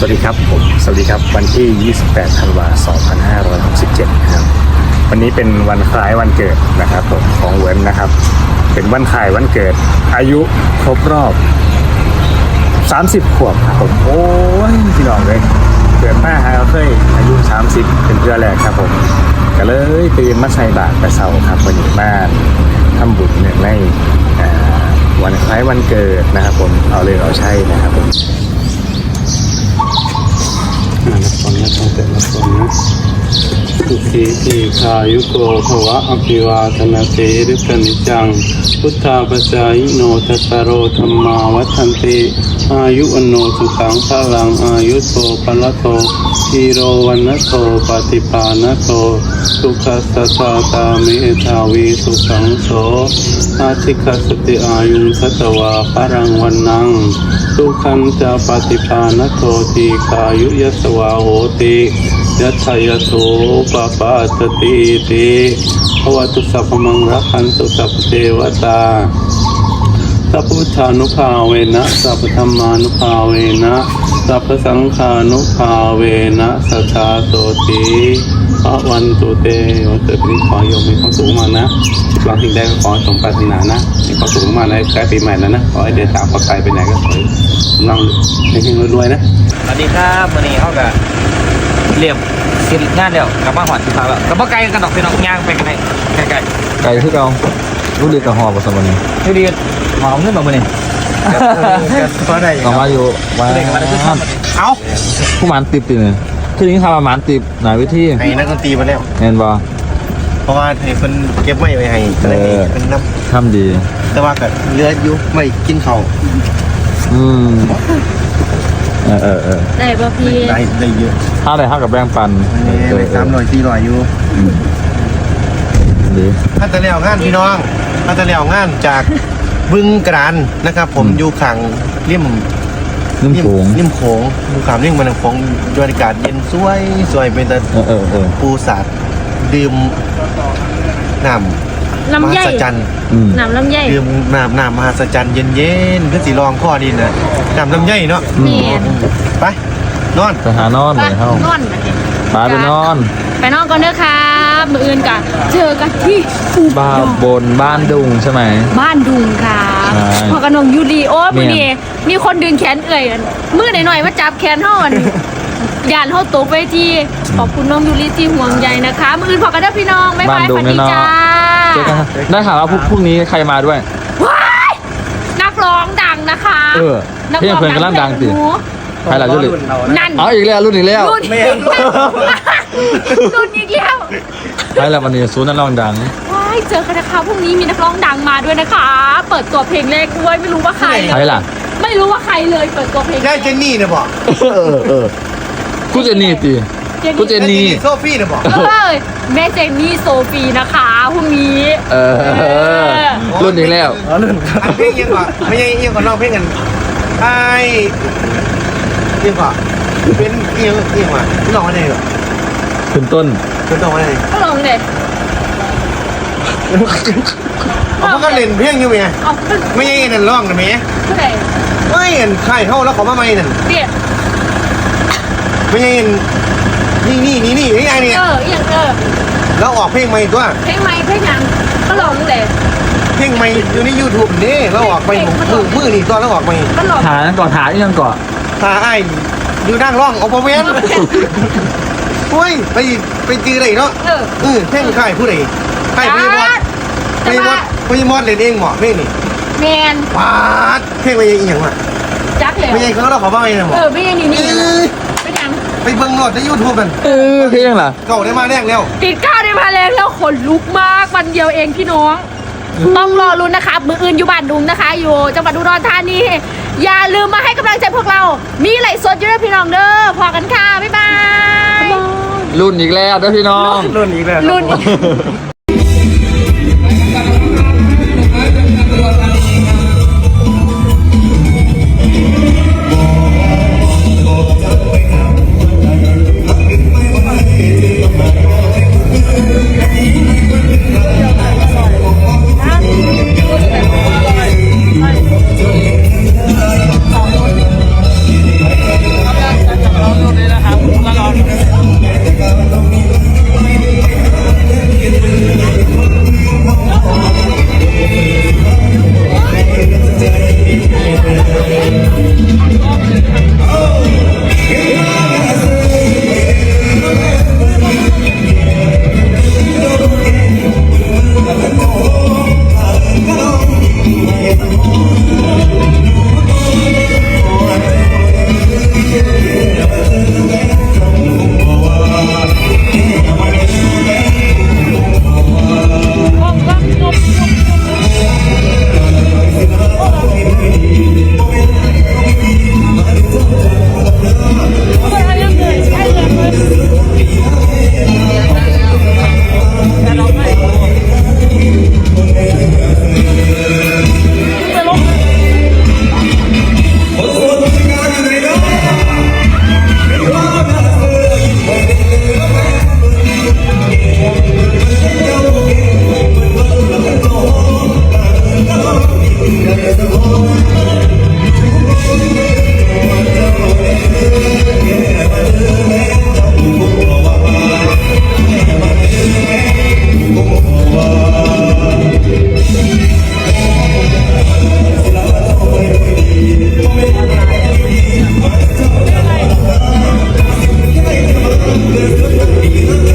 สวัสดีครับผมสวัสดีครับวันที่ 28 ธันวา 2567 นะครับ วันนี้เป็นวันคล้ายวันเกิดนะครับผมของเวิร์นนะครับ เป็นวันคล้ายวันเกิด อายุครบรอบ 30 ขวบครับผมโอ้ยพี่น้องเลยเกิดมาหาเคยอายุ 30 เป็นเพื่อแรกครับผมก็เลยตื่นมาใส่บาตรแต่เสาครับวันนี้มาทำบุญเนี่ยในวันคล้ายวันเกิดนะครับผมเอาเลยเอาใช่นะครับผม อ่านฟังนะฟังแต่ละคนนะสุขีทีขายุโกภวะอภิวาทนาเตริสนิจัง พุทธาปจายโนทัสโรธรรมาวัฒนติอายุอโนสุขังพลังอายุโตปะละโตทีโรวันนโตปฏิปานโต สุขัสสะสาตาเมธาวีสุขังโสอาทิคัสติอายุสัตวาพรังวันนังสุขันจะปฏิปานโทติกายุยสวาโหติ ยัตยโสปปาตติติภวตุสัพพมังรักขันตุสัพพเทวตาสัพพุทธานุภาเวนะสัพพธรรมานุภาเวนะสัพพสังฆานุภาเวนะสัทธาโสติพระวันตุเตวันเกิดปีนี้ขอโยมมีความสุขมากนะหวังสิ่งใดก็ขอสมปรารถนานะมีความสุขมากในใกล้ปีใหม่แล้วนะขอให้เดินทางปลอดภัยไปไหนก็ขอให้กำลังเฮงๆรวยๆนะสวัสดีครับวันนี้เขากับ เรียบสินงานเดียวกลับมาหอดที่พักแล้วกับพ่อไก่กันดอกพี่น้องย่างไปกันไหนไก่ไก่ไก่ที่เราลูกเรียกกับหอบสมบัติดูดีหอมขึ้นมาบนนี้ก็ได้ออกมาอยู่มาเด็กมาได้ขึ้นมาเอาผู้หมันติบติเนี่ยคือนี้ทำประมาณติบหนาวิธีให้นักดนตรีมาแล้วเห็นบ่เพราะว่าให้เพิ่นเก็บไว้ไว้ให้อะไรนี่เออเป็นน้ทำดีำแต่ว่าก็เหลืออยู่ไม่กินข้าวอืม เออเออเออได้ป่ะพี่ได้ได้เยอะถ้าไรเท่ากับแบ่งปันนี่ได้สามร้อยสี่ร้อยอยู่ดีถ้าจะแล้วงานพี่น้องถ้าจะแล้วงานจากบึงกรานนะครับ ผมอยู่ข้างริมนุ่มริมโขงริมโขงอยู่ข้างริมมันโขงบรรยากาศเย็นสวยสวยเป็นแต่ปูสาดดื่มน้ำ มลำหัไยศจรรย์อืม น้ำลำไย ดื่มน้ำน้ำมหัศจรรย์เย็นๆคือสีรองข้อดีนะน้ำลำไยเนาะแม่น ไปนอน ไปหานอนเลยเฮ้านอนมาเนี่ยไปไปนอนไปนอนก่อนเด้อครับมืออื่นกันเจอกันที่อุดบ้านรบนบ้านดุงใช่ไหม บ้านดุงครับใช่พอกันนองยูรีโอ้มือแม่นี่นมีคนดึงแขนเอ่ยมือหน่อยๆมาจับแขนห่อนยานเขาตกไปทีขอบคุณน้องยูริที่ห่วงใยนะคะ มืออื่นพอกันเด้อพี่น้องบ๊ายบายฝันดีจ้า เจอกันครับได้ข่าวว่าพรุ่งพรุ่งนี้ใครมาด้วย ว้ายนักร้องดังนะคะเออเพลงเพื่อนกำลังดังสิ หนูใครล่ะยุลินั่นเอาอีกแล้วรุ่นอีกแล้วรุ่นอีกแล้วรุ่นอีกแล้วใครล่ะวันนี้ซูนย์นักร้องดัง ว้ายเจอกันนะคะพรุ่งนี้มีนักร้องดังมาด้วยนะคะ เปิดตัวเพลงแรกด้วยไม่รู้ว่าใครใครล่ะ ไม่รู้ว่าใครเลยเปิดตัวเพลงได้เจนนี่นะบอกเออเออกูเจนนี่ตี เจนกูเจนี่นี่โซฟี่นะบอก เอ้ยแม่เจนนี่โซฟีนะคะ พรุ่งนี้เออรุ่นอีกแล้วอันเพลงยังก่อนไม่ใช่ยังก่อนร้องเพลงกันไอ้ยังก่อนเป็นยังยังก่อนร้องอะไรก่อนขึ้นต้นเป็นร้องอะไรก็ลองเลยเขาก็เล่นเพลงอยู่ไงเอาขึ้นไม่ใช่นั่นร้องนะแม่เท่าไหร่ไม่เห็นใครเข้าแล้วเขามาไม่นั่นเดี๋ยวไม่ใช่นี่นี่นี่นี่นี่ไงเนี่ยเอออย่างเออ แล้วออกเพลงใหม่ตัวเพลงใหม่เพลงยังก็ลองเลยเพลงใหม่อยู่ในยูทูบนี่แล้วออกไปมือมือนี่ตัวแล้วออกไปก็ลองฐานก่อนฐานยังก่อนตาไอ้อยู่นั่งร้องเอาประเวนเฮ้ยไปไปจืออะไรเนาะเออเออเพลงใครผู้ใดใครพี่มอดแต่พี่มอว่าดพี่มอดเล่นเองเหมาะเพลงนี่แมนปาดเพลงไปยังอีหยังวะจักเลยไม่ใช่เขาเราขอบ้างไงนะหมอเออไม่ยังนี่นี่เอ้ย ไม่ยังไปเบิ่งโหลดในยูทูบกันเออเพลงล่ะเก่าได้มาแรกแล้วติดก้าวได้มาแล้วแล้วขนลุกมากวันเดียวเองพี่น้อง ต้องรอรุ้นนะคะ มืออื่นอยู่บ้านดุงนะคะ อยู่จังหวัดอุดรธานีอย่าลืมมาให้กำลังใจพวกเรา มีไหลฟ์สดอยู่ด้วยพี่น้องเด้อพอกันค่ะบ๊ายบายรุ่นอีกแล้วเด้อพี่น้อง รุ่นอีกแล้ว รุ่น เ